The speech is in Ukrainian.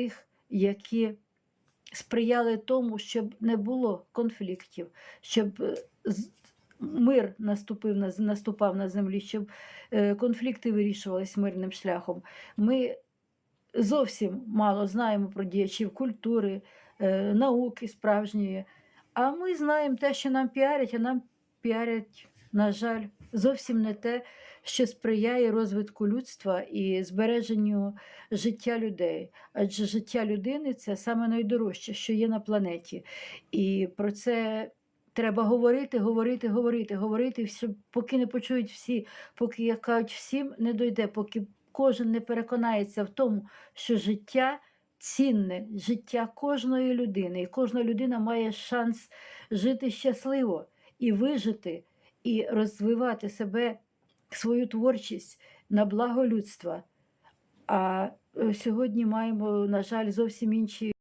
тих, які сприяли тому, щоб не було конфліктів, щоб е, мир наступив на, наступав на землі, щоб е, конфлікти вирішувались мирним шляхом. Ми зовсім мало знаємо про діячів культури, е, науки справжньої. А ми знаємо те, що нам піарять, а нам піарять, на жаль, зовсім не те, що сприяє розвитку людства і збереженню життя людей. Адже життя людини це саме найдорожче, що є на планеті. І про це треба говорити, говорити, говорити, говорити, поки не почують всі, поки як кажуть, всім не дойде, поки кожен не переконається в тому, що життя цінне, життя кожної людини, і кожна людина має шанс жити щасливо і вижити, і розвивати себе, свою творчість на благо людства. А е, сьогодні маємо, на жаль, зовсім інші